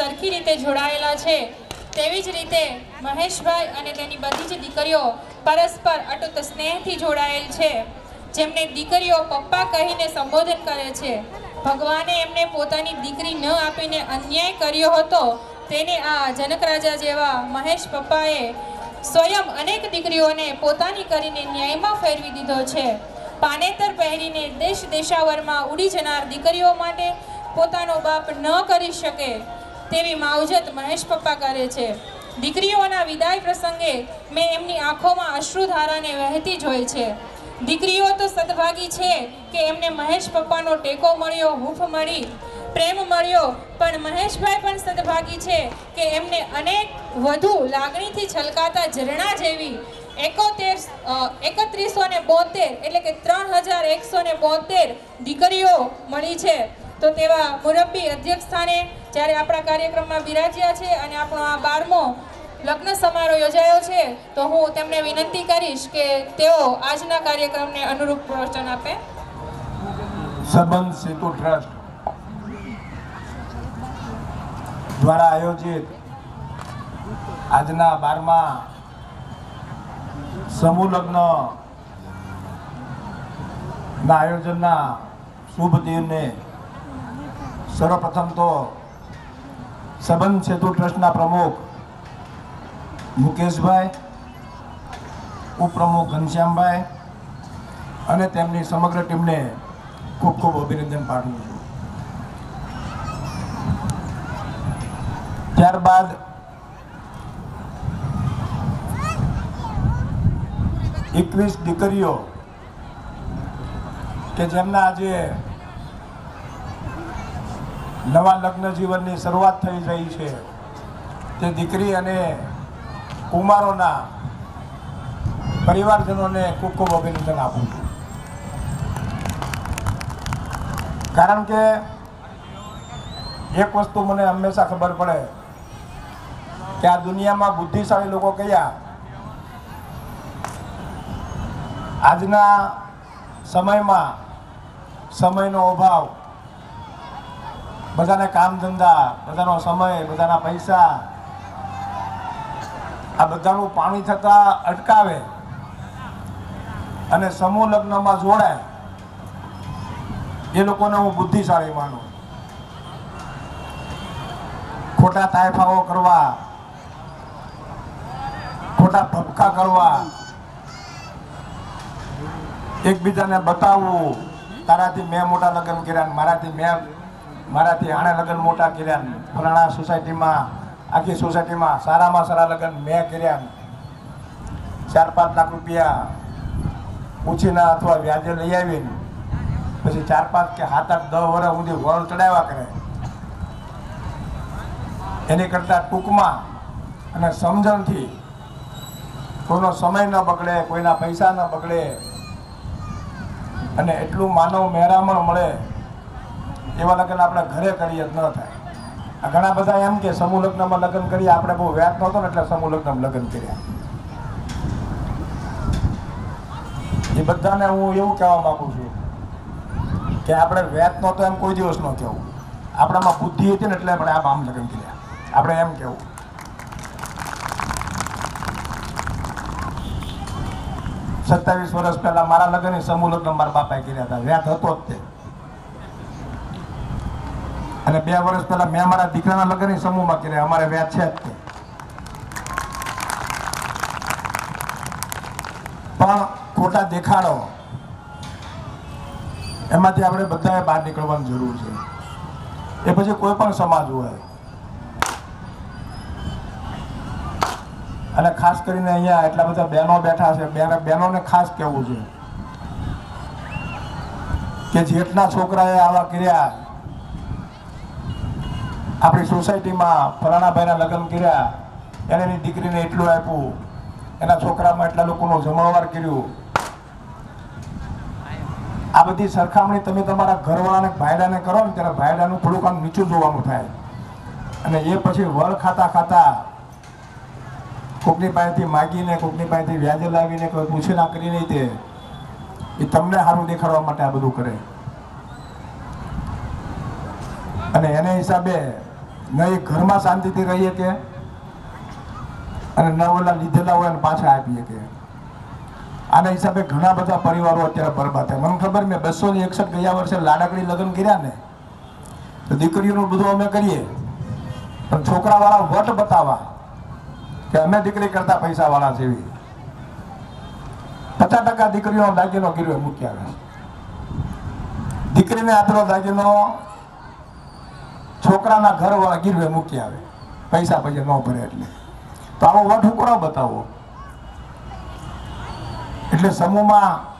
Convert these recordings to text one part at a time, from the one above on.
સરખી રીતે જોડાયેલા છે. તેવી જ રીતે મહેશભાઈ અને તેની બધી જ દીકરીઓ પરસ્પર અટૂટ સ્નેહથી જોડાયેલ છે. જેમને દીકરીઓ પપ્પા કહીને સંબોધન કરે છે. ભગવાને એમને પોતાની દીકરી ન આપીને અન્યાય કર્યો હતો, તેને આ જનક રાજા જેવા મહેશ પપ્પાએ સ્વયં અનેક દીકરીઓને પોતાની કરીને ન્યાયમાં ફેરવી દીધો છે. પાનેતર પહેરીને દેશ દેશાવરમાં ઉડી જનાર દીકરીઓ માટે પોતાનો બાપ ન કરી શકે. તેવી માવજત મહેશ પપ્પા કરે છે. દીકરીઓના વિદાય પ્રસંગે મેં એમની આંખોમાં અશ્રુધારાને વહેતી જોઈ છે. દીકરીઓ તો સદભાગી છે કે એમને મહેશ પપ્પાનો ટેકો મળ્યો, હૂફ મળી, પ્રેમ મળ્યો, પણ મહેશભાઈ પણ સદભાગી છે કે એમને અનેક વધુ લાગણીથી છલકાતા ઝરણા જેવી એકોતેર એકત્રીસો ને બોતેર એટલે કે ત્રણ હજાર એકસો ને બોતેર દીકરીઓ મળી છે. તો તેવા મુરબ્બી અધ્યક્ષ સ્થાને જ્યારે આપણા કાર્યક્રમમાં બિરાજ્યા છે અને આપણો આ બારમો લગ્ન સમારોહ યોજાયો છે, તો હું તેમને વિનંતી કરીશ કે તેઓ આજના કાર્યક્રમને અનુરૂપ પ્રવચન આપે. સંબંધ સેતુ ટ્રસ્ટ દ્વારા આયોજિત આજના બારમા સમૂહ લગ્ન ના આયોજનના શુભ દિને સર્વપ્રથમ તો સંબંધ સેતુ ટ્રસ્ટના પ્રમુખ મુકેશભાઈ, ઉપપ્રમુખ ઘનશ્યામભાઈ અને તેમની સમગ્ર ટીમને ખૂબ ખૂબ અભિનંદન પાઠવું છું. ત્યારબાદ એકવીસ દીકરીઓ કે જેમના આજે નવા લગ્ન જીવનની શરૂઆત થઈ રહી છે. તે દીકરી અને કુમારોના પરિવારજનોને ખૂબ ખૂબ અભિનંદન આપું છું. કારણ કે એક વસ્તુ મને હંમેશા ખબર પડે કે આ દુનિયામાં બુદ્ધિશાળી લોકો કયા? આજના સમયમાં સમયનો અભાવ બધાને કામ ધંધા, બધાનો સમય, બધાના પૈસા. આ બધાનું પાણી થતા અટકાવે અને સમૂહ લગ્નમાં જોડાય. એ લોકોને હું બુદ્ધિશાળી માનું. ખોટા તાયફાઓ કરવા, ખોટા ભપકા કરવા. એકબીજાને બતાવવું, તારાથી મેં મોટા લગ્ન કર્યા મારાથી મેં મારાથી આણે લગ્ન મોટા કર્યા ફલાણા સોસાયટીમાં, આખી સોસાયટીમાં સારામાં સારા લગ્ન મેં કર્યા ચાર પાંચ લાખ રૂપિયા ઉછીના અથવા વ્યાજે લઈ આવીને પછી ચાર પાંચ કે સાત આઠ દસ વર્ષ સુધી વળ ચડાવ્યા કરે. એની કરતાં ટૂંકમાં અને સમજણથી કોઈનો સમય ન બગડે, કોઈના પૈસા ન બગડે અને એટલું માનવ મહેરામણ મળે એવા લગ્ન આપણે ઘરે કરીએ જ ન થાય. ઘણા બધા એમ કે સમૂહ લગ્નમાં લગ્ન કરીએ, આપણે બહુ વ્યાજ નહોતો ને એટલે સમૂહ લગ્નમાં લગ્ન કર્યા. એ બધાને હું એવું કહેવા માંગુ છું કે આપણે વ્યાજ નહોતો એમ કોઈ દિવસ ન કહેવું. આપણામાં બુદ્ધિ હતી ને એટલે આપણે આ આમ લગ્ન કર્યા. આપણે એમ કહેવું. સત્તાવીસ વર્ષ પહેલા મારા લગ્ન સમૂહ લગ્ન મારા બાપાએ કર્યા હતા. વ્યાજ હતો જ તે. અને બે વર્ષ પહેલા મેં મારા દીકરાના લગ્ન સમૂહમાં કર્યા. અમારે વ્યાજ છે જ પણ ખોટા દેખાડો. એમાંથી આપણે બધાએ બહાર નીકળવાની જરૂર છે. એ પછી કોઈ પણ સમાજ હોય. અને ખાસ કરીને અહીંયા એટલા બધા બહેનો બેઠા છે. બેન- બહેનોને ખાસ કહેવું છે કે જેટલા છોકરાએ આવા કર્યા આપણી સોસાયટીમાં ફલાણાભાઈના લગ્ન કર્યા, એને એની દીકરીને એટલું આપ્યું, એના છોકરામાં એટલા લોકોનો જમણવાર કર્યું. આ બધી સરખામણી તમે તમારા ઘરવાળાને ભાયડાને કરો ને ત્યારે ભાયડાનું થોડુંક આમ નીચું જોવાનું થાય. અને એ પછી વળ ખાતા ખાતા કોકની પાસેથી માગીને, કોકની પાસેથી વ્યાજે લાવીને, કોઈ પૂછી ના કરી નહીં તે, એ તમને સારું દેખાડવા માટે આ બધું કરે. અને એને હિસાબે ન ઘરમાં શાંતિથી રહીએ કે અને ન ઓલા લીધેલા હોય અને પાછા આપીએ કે. આના હિસાબે ઘણા બધા પરિવારો અત્યારે બરબાદ થાય. મને ખબર મેં બસો ને એકસઠ ગયા વર્ષે લાડકડી લગ્ન કર્યા ને, તો દીકરીઓનું બધું અમે કરીએ. પણ છોકરાવાળા વટ બતાવવા કે અમે દીકરી કરતા પૈસાવાળા જેવી. પચાસ ટકા દીકરીઓ દાગીનો ગીરવે મૂકી આવે દીકરીને આટલો દાગીનો છોકરાના ઘરવાળા ગીરવે મૂકી આવે. પૈસા પછી ન ભરે એટલે. તો આવો વટ બતાવો. એટલે સમૂહમાં,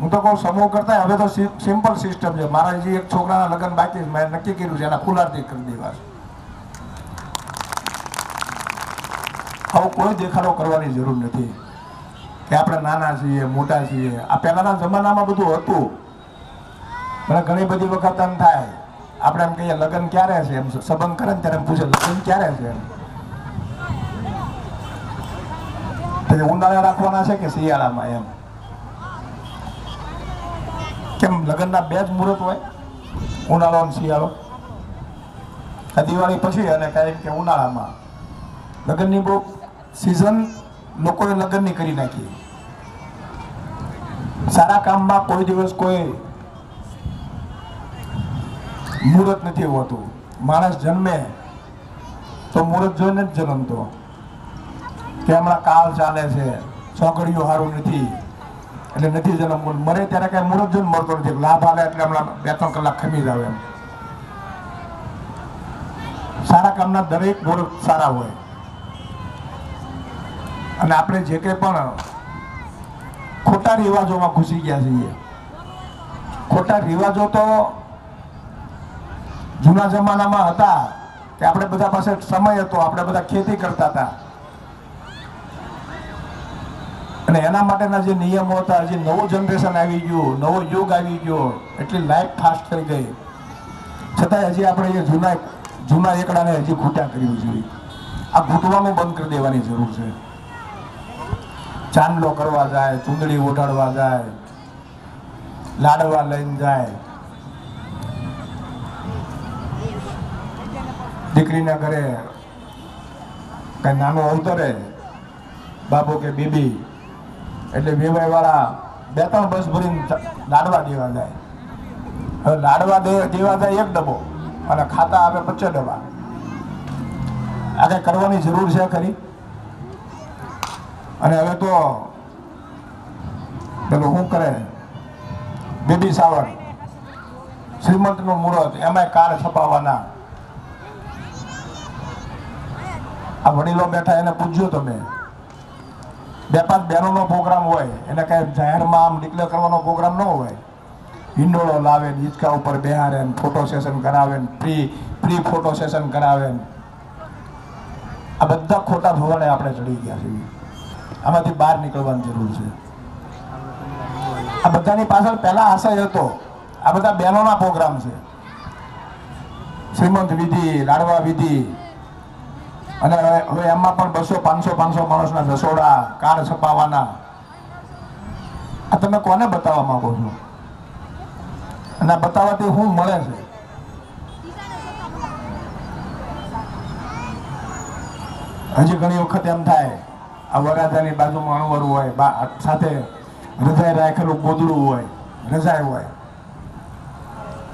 હું તો કહું સમૂહ કરતા હવે તો સિમ્પલ સિસ્ટમ છે. મારા જે એક છોકરાના લગ્ન બાકી મેં નક્કી કર્યું છે, એના ખુલારથી કરી દેવા આવો કોઈ દેખાડો કરવાની જરૂર નથી. કે આપણે નાના છીએ, મોટા છીએ. આ પહેલાના જમાનામાં બધું હતું. પણ ઘણી બધી વખત એમ થાય આપણે એમ કહીએ, લગ્ન ક્યારે છે? એમ સંબંધ કરે ત્યારે એમ પૂછે, લગ્ન ક્યારે છે એમ? ઉનાળા રાખવાના છે કે શિયાળામાં એમ? કેમ લગ્નના બે જ મુહૂર્ત હોય? ઉનાળો અને શિયાળો? આ દિવાળી પછી અને કાંઈ કે ઉનાળામાં. લગ્નની બહુ સિઝન લોકોએ લગ્નની કરી નાખી. સારા કામમાં કોઈ દિવસ કોઈ મુહૂર્ત નથી હોતું. માણસ જન્મે તો મુહૂર્ત જોઈને જ જન્મતો. કે હમણાં કાલ ચાલે છે. ચોકડીઓ સારું નથી. એટલે નથી જન્મવું. મરે ત્યારે કઈ મુહૂર્ત જોઈને મળતો નથી. લાભ આવે એટલે હમણાં બે ત્રણ કલાક ખમી જ આવે એમ. સારા કામના દરેક મુહૂર્ત સારા હોય. અને આપણે જે કંઈ પણ ખોટા રિવાજોમાં ઘૂસી ગયા છીએ. ખોટા રિવાજો તો જૂના જમાનામાં હતા કે આપણે બધા પાસે સમય હતો, આપણે બધા ખેતી કરતા હતા. અને એના માટેના જે નિયમો હતા હજી નવું જનરેશન આવી ગયું, નવો યુગ આવી ગયો, એટલી લાઈફ ફાસ્ટ થઈ ગઈ. છતાંય હજી આપણે એ જૂના જૂના એકડાને હજી ખૂટ્યા કરવી જોઈએ આ ઘૂંટવાનું બંધ કરી દેવાની જરૂર છે. ચાંદલો કરવા જાય, ચૂંદડી ઓઢાડવા જાય, લાડવા લઈને જાય. દીકરીના ઘરે કઈ નાનું અવતરે બાપુ કે બીબી, એટલે વેવાય વાળા બે ત્રણ બસ ભરીને લાડવા દેવા જાય. હવે લાડવા દેવા જાય એક ડબ્બો અને ખાતા આવે પચે ડબ્બા. આ કઈ કરવાની જરૂર છે ખરી? અને હવે તો પેલું શું કરે? Baby shower. શ્રીમંતનું મુહૂર્ત એમાંય કાર છપાવવાના. આ વડીલો બેઠા એને પૂછજો તમે. બે પાંચ બહેનોનો પ્રોગ્રામ હોય, એને કઈ જાહેરમાં આમ ડિક્લેર કરવાનો પ્રોગ્રામ ન હોય. હિંડોળો લાવે હિંચકા ઉપર બેહારે ફોટો સેશન કરાવે પ્રી પ્રી ફોટો સેશન કરાવે આ બધા ખોટા ધોરણે આપણે ચડી ગયા છીએ. આમાંથી બહાર નીકળવાની જરૂર છે. આ બધાની પાછળ પહેલા આશય હતો. આ બધા બહેનોના પ્રોગ્રામ છે. શ્રીમંત વિધિ, લાડવા વિધિ અને હવે એમાં પણ બસો, પાંચસો પાંચસો માણસના રસોડા કાર છપાવવાના આ તમે કોને બતાવવા માંગો છો? અને બતાવવાથી શું મળે છે. હજી ઘણી વખત એમ થાય, આ વરાજાની બાજુમાં અણવરું હોય સાથે રજાઈ રાખેલું ગોદડું હોય, રજાઈ હોય.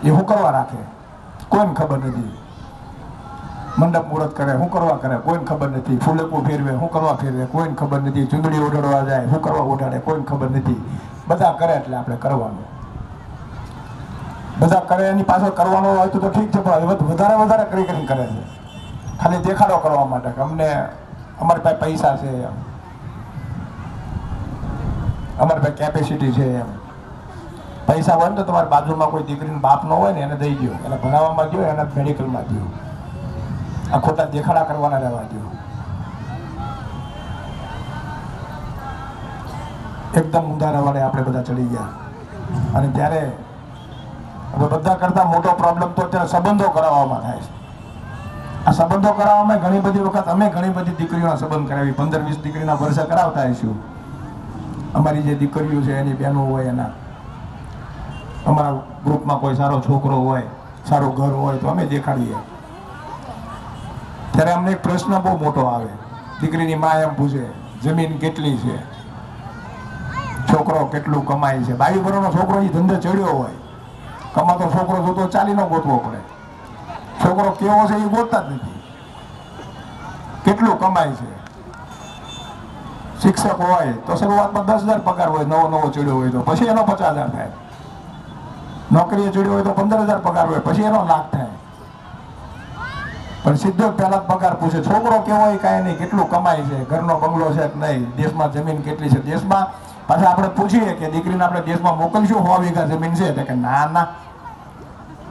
એ હું કરવા રાખે? કોઈને ખબર નથી. મંડપ મુહૂર્ત કરે શું કરવા કરે? કોઈને ખબર નથી. ફૂલેકું ફેરવે શું કરવા ફેરવે? કોઈને ખબર નથી. ચૂંદડી ઓઢાડવા જાય શું કરવા ઓઢાડે કોઈને ખબર નથી. બધા કરે એટલે આપણે કરવાનું. બધા કરે, એની પાછળ કરવાનો હોય તો ઠીક છે, પણ વધારે વધારે કરી કરીને કરે છે. ખાલી દેખાડો કરવા માટે કે અમને, અમારી પાસે પૈસા છે એમ. અમારી પાસે કેપેસિટી છે એમ. પૈસા હોય ને તો તમારી બાજુમાં કોઈ દીકરીનો બાપ ન હોય ને એને દઈ ગયો એને ભણાવવામાં ગયો એને મેડિકલમાં દો આ ખોટા દેખાડા કરવાના રહેવા દો એકદમ ઊંધા રવાડે આપણે બધા ચડી ગયા. અને ત્યારે હવે બધા કરતા મોટો પ્રોબ્લેમ તો અત્યારે સંબંધો કરાવવામાં થાય છે. આ સંબંધો કરાવવામાં ઘણી બધી વખત અમે ઘણી બધી દીકરીઓના સંબંધ કરાવી. પંદર, વીસ દીકરીના વર્ષે કરાવતા હશું અમારી જે દીકરીઓ છે, એની બહેનો હોય, એના અમારા ગ્રુપમાં કોઈ સારો છોકરો હોય, સારું ઘર હોય, તો અમે દેખાડીએ. ત્યારે અમને પ્રશ્ન બહુ મોટો આવે. દીકરીની મા એમ પૂછે, જમીન કેટલી છે? છોકરો કેટલું કમાય છે? બાવી બરોનો છોકરો એ ધંધે ચડ્યો હોય. કમાતો છોકરો જોતો ચાલી ન ગોતવો પડે. છોકરો કેવો છે એ ગોતતા જ નથી. કેટલું કમાય છે? શિક્ષક હોય તો શરૂઆતમાં દસ હજાર પગાર હોય, નવો નવો ચડ્યો હોય તો. પછી એનો પચાસ હજાર થાય. નોકરીએ ચડ્યો હોય તો પંદર હજાર પગાર હોય, પછી એનો લાખ થાય. પણ જ પહેલા પગાર પૂછે. છોકરો કેવો હોય કાંઈ નહીં, કેટલું કમાય છે? ઘરનો બંગલો છે કે નહીં? દેશમાં જમીન કેટલી છે? દેશમાં પાછા આપણે પૂછીએ કે દીકરીને આપણે દેશમાં મોકલશું? સો વીઘા જમીન છે? એટલે કે ના ના.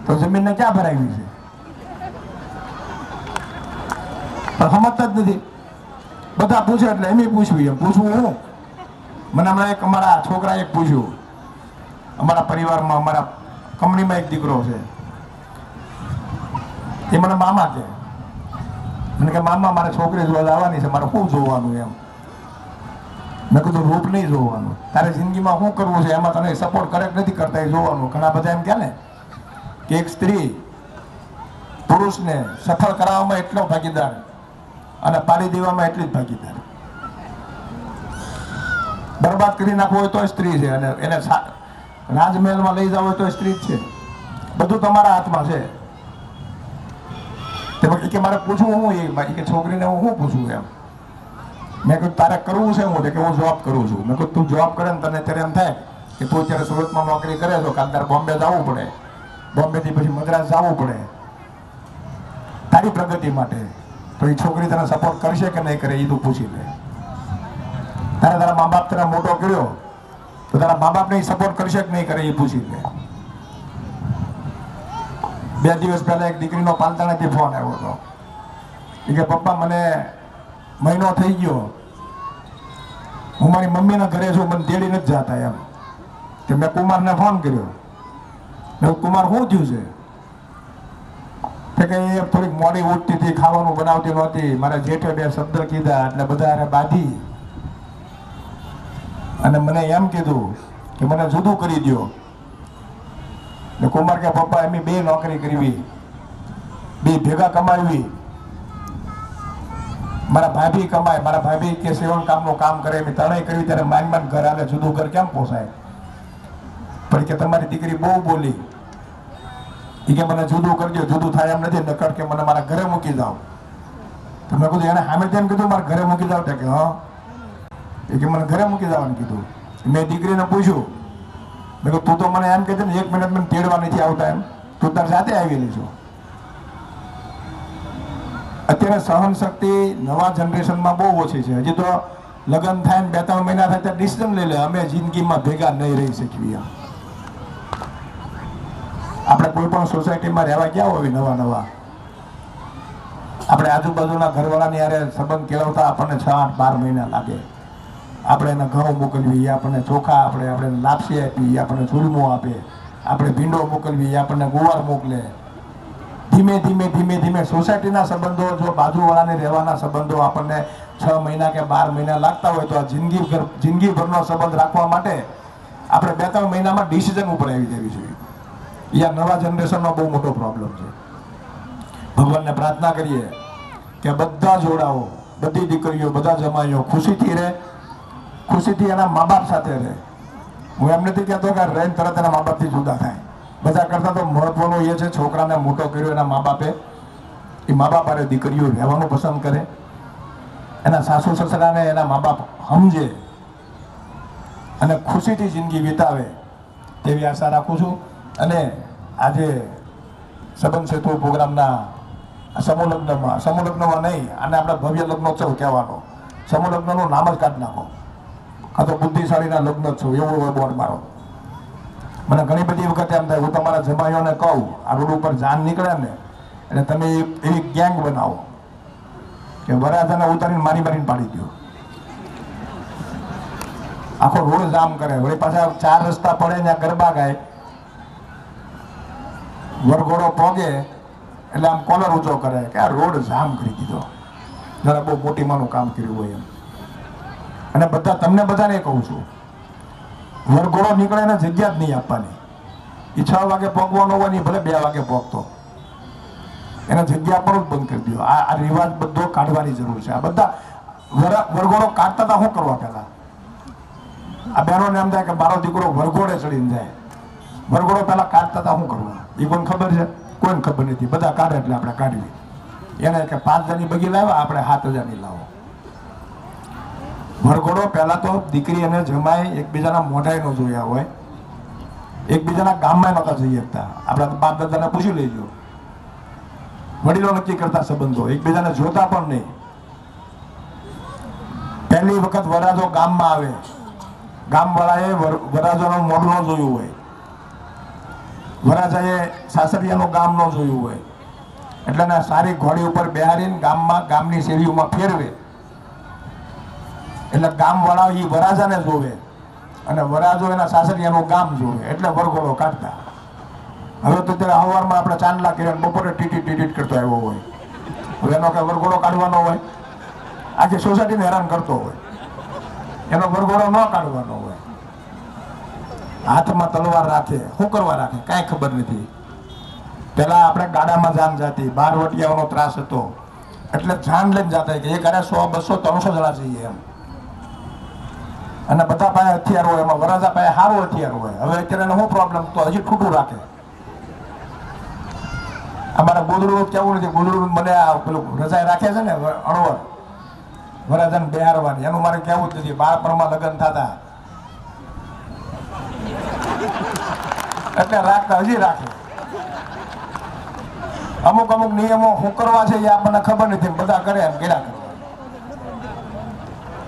તો જમીનને ક્યાં ભરાવી છે? પણ સમજતા જ નથી. બધા પૂછે એટલે એમ પૂછવી એમ. પૂછવું હું? મને હમણાં એક અમારા છોકરાએ પૂછ્યું. અમારા પરિવારમાં અમારા કંપનીમાં એક દીકરો છે. એ મને મામા કે મને કે મામા, મારે છોકરી જોવા આવવાની છે, મારે શું જોવાનું એમ? મેં કીધું, રૂપ નહીં જોવાનું. તારે જિંદગીમાં શું કરવું છે? એમાં તને સપોર્ટ કરેક્ટ નથી કરતા? એ જોવાનું. ઘણા બધા એમ કહે ને કે એક સ્ત્રી પુરુષને સફળ કરાવવામાં એટલો ભાગીદાર અને પાડી દેવામાં એટલી જ ભાગીદાર. બરબાદ કરી નાખવો હોય તો સ્ત્રી છે અને એને રાજમહેલમાં લઈ જાવ હોય તો સ્ત્રી જ છે. બધું તમારા હાથમાં છે. તે કે મારે પૂછવું હું એ? ઈ કે છોકરીને હું શું પૂછું એમ? મેં કહ્યું તારે કરવું છે? હું કે, હું જોબ કરું છું. મેં કહ્યું તું જોબ કરે ને તને અત્યારે એમ થાય કે તું અત્યારે સુરતમાં નોકરી કરે છો કાલ તારે બોમ્બે જવું પડે. બોમ્બેથી પછી મદ્રાસ જવું પડે. તારી પ્રગતિ માટે. તો એ છોકરી તને સપોર્ટ કરશે કે નહીં કરે, એ તું પૂછી લે. તારે તારા મા બાપ તને મોટો કર્યો? તો તારા મા બાપને સપોર્ટ કરશે કે નહીં કરે, એ પૂછી લે. બે દિવસ પહેલા એક દીકરીનો પાલતાણાથી ફોન આવ્યો હતો. કે, પપ્પા, મને મહિનો થઈ ગયો. હું મારી મમ્મીના ઘરે છું, મને તેડી નથી જતા એમ. કે મેં કુમારને ફોન કર્યો. મેં કુમાર, શું થયું છે? કે, એ થોડીક મોડી ઉઠતી હતી ખાવાનું બનાવતી નહોતી. મારા જેઠે બે શબ્દ કીધા, એટલે બધા એને બાંધી. અને મને એમ કીધું કે, મને જુદું કરી દ્યો. ને કુમાર કે પપ્પા એમ બે નોકરી કરવી, બે ભેગા કમાવી. મારા ભાભી કમાય, મારા ભાભી કે સેવન કામનું કામ કરે એમ ત્રણેય કરવી, ત્યારે માન માન ઘર આવે જુદું ઘર કેમ પોસાય? પણ કે તમારી દીકરી બહુ બોલી. એ કે મને જુદું કરજો, જુદું થાય એમ નથી નકળ કે મને મારા ઘરે મૂકી જાઓ. તો મેં કીધું, એને સામે તેમ કીધું, મારા ઘરે મૂકી જાવ કે, હા. એ કે, મને ઘરે મૂકી જવાનું કીધું. મેં દીકરીને પૂછ્યું મેં કહું તું તો મને એમ કહેતી ને, એક મિનિટ મને તેડવા નથી આવતા એમ. તું તાર સાથે આવેલી છું. અત્યારે સહન શક્તિ નવા જનરેશનમાં બહુ ઓછી છે. હજી તો લગ્ન થાય ને બે ત્રણ મહિના થાય ત્યાં ડિસિઝન લઈ લે. અમે જિંદગીમાં ભેગા નહીં રહી શકીએ આપણે કોઈ પણ સોસાયટીમાં રહેવા ગયા હોય નવા નવા. આપણે આજુબાજુના ઘરવાળાની હારે સંબંધ કેળવતા આપણને છ આઠ બાર મહિના લાગે. આપણે એને ઘઉં મોકલવી, એ આપણને ચોખા આપણે આપણે લાપસી આપી આપણને ચૂલમો આપે. આપણે ભીંડો મોકલવી, એ આપણને ગુવાર મોકલે. ધીમે ધીમે ધીમે ધીમે સોસાયટીના સંબંધો, જો બાજુવાળાને રહેવાના સંબંધો આપણને છ મહિના કે બાર મહિના લાગતા હોય તો આ જિંદગી ભર, જિંદગીભરનો સંબંધ રાખવા માટે આપણે બે ત્રણ મહિનામાં ડિસિઝન ઉપર આવી જવી જોઈએ. એ આ નવા જનરેશનનો બહુ મોટો પ્રોબ્લેમ છે. ભગવાનને પ્રાર્થના કરીએ કે બધા જોડાઓ, બધી દીકરીઓ, બધા જમાઈઓ ખુશીથી રહે ખુશીથી એના મા બાપ સાથે રહે. હું એમ નથી કહેતો કે રહીને તરત એના મા બાપથી જુદા થાય. બધા કરતાં તો મહત્વનું એ છે, છોકરાને મોટો કર્યો એના મા બાપે એ મા બાપ અરે દીકરીઓ રહેવાનું પસંદ કરે. એના સાસુ સસરાને એના મા બાપ સમજે અને ખુશીથી જિંદગી વિતાવે તેવી આશા રાખું છું. અને આજે સંબંધ સેતુ પ્રોગ્રામના સમૂહ લગ્નમાં નહીં અને આપણે ભવ્ય લગ્નોત્સવ કહેવાનો. સમૂહ નામ જ કાઢી નાખો. આ તો બુદ્ધિશાળીના લગ્ન છું, એવો હોય બોર્ડ મારો. મને ઘણી બધી વખત એમ થાય, હું તમારા જમાઈઓને કહું, આ રોડ ઉપર જાન નીકળે ને, એટલે તમે એવી ગેંગ બનાવો કે વરાજાને ઉતારીને મારી મારીને પાડી દો. આખો રોડ જામ કરે, વળી પાછા ચાર રસ્તા પડે ત્યાં ગરબા ગાય. વરઘોડો પોગે, એટલે આમ કોલર ઊંચો કરે, કે આ રોડ જામ કરી દીધો. જરા બહુ મોટી માનું કામ કર્યું હોય એમ. અને બધા તમને બધાને કહું છું, વરઘોડો નીકળે એને જગ્યા જ નહીં આપવાની. એ છ વાગે પગવાનો હોય નહીં ભલે બે વાગે પગતો. એને જગ્યા પર જ બંધ કરી દો આ રિવાજ બધો કાઢવાની જરૂર છે. આ બધા વર- વરઘોડો કાઢતા હતા શું કરવા પહેલા? આ બહેનોને એમ થાય કે મારો દીકરો વરઘોડે ચડીને જાય. વરઘોડો પહેલા કાઢતા હતા શું કરવા? એ કોઈને ખબર છે? કોઈને ખબર નથી. બધા કાઢે એટલે આપણે કાઢવી એને કે પાંચ હજારની બગી લાવ્યા, આપણે સાત હજારની લાવો. વરઘોડો પહેલા તો દીકરી અને જમાય એકબીજાના મોઢાઈ ન જોયા હોય. એકબીજાના ગામમાં નહોતા જઈ શકતા. આપણા બાપ દાદાને પૂછી લેજો. વડીલો નક્કી કરતા સંબંધો, એકબીજાને જોતા પણ નહીં. પહેલી વખત વરાજો ગામમાં આવે. ગામવાળાએ વર- વરાજાનું મોઢું ન જોયું હોય. વરાજાએ સાસરિયાનું ગામ ન જોયું હોય. એટલે સારી ઘોડી ઉપર બેહારીને ગામમાં, ગામની શેરીઓમાં ફેરવે. એટલે ગામવાળા એ વરાજાને જોવે. અને વરાજો એના સાસરિયાનું ગામ જોવે. એટલે વરઘોડો કાઢતા. હવે તો ત્યારે સવારમાં આપણે ચાંદલા કર્યા બપોરે ટીટી ટીટીટ કરતો આવ્યો હોય. હવે એનો કઈ વરઘોડો કાઢવાનો હોય. આખી સોસાયટીને હેરાન કરતો હોય. એનો વરઘોડો ન કાઢવાનો હોય. હાથમાં તલવાર રાખે. શું કરવા રાખે? કાંઈ ખબર નથી. પેલા આપણે ગાડામાં જાન જાતી. બાર વટિયાઓનો ત્રાસ હતો. એટલે જાન લઈને જતા કે એક અરે સો, બસો, ત્રણસો જણા જઈએ એમ. અને બધા પાસે હથિયાર હોય, એમાં વરાજા પાસે સારું હથિયાર હોય. હવે અત્યારે શું પ્રોબ્લેમ તો હજી ઠૂઠું રાખે. અમારા ગોદડું કેવું નથી, ગોદડું મને આ પેલું રજાઈ રાખે છે ને અણવર. વરાજાને બિહારવાની એનું મારે કેવું જ નથી. બાળપણમાં લગ્ન થતા. એટલે રાખતા, હજી રાખે. અમુક અમુક નિયમો શું કરવા છે એ આપણને ખબર નથી. બધા કરે એમ કર્યા કરવા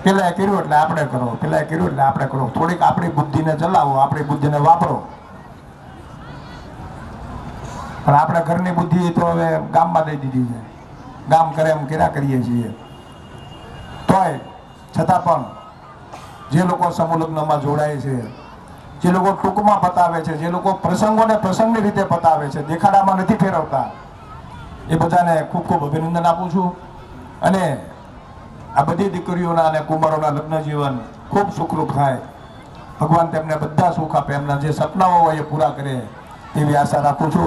પેલા કર્યું એટલે આપણે કરો. પેલા કર્યું એટલે આપણે કરો. થોડીક આપણી બુદ્ધિને ચલાવો, આપણી બુદ્ધિને વાપરો. પણ આપણે ઘરની બુદ્ધિ તો હવે ગામમાં દઈ દીધી છે. ગામ કરે એમ કર્યા કરીએ છીએ. તોય છતાં પણ જે લોકો સમુલગ્નમાં જોડાય છે, જે લોકો ટૂંકમાં પતાવે છે, જે લોકો પ્રસંગોને પ્રસંગની રીતે પતાવે છે, દેખાડામાં નથી ફેરવતા, એ બધાને ખૂબ ખૂબ અભિનંદન આપું છું. અને આ બધી દીકરીઓના અને કુમારોના લગ્ન જીવન ખૂબ સુખરૂપ થાય. ભગવાન તેમને બધા સુખ આપે. એમના જે સપનાઓ હોય એ પૂરા કરે એવી આશા રાખું છું.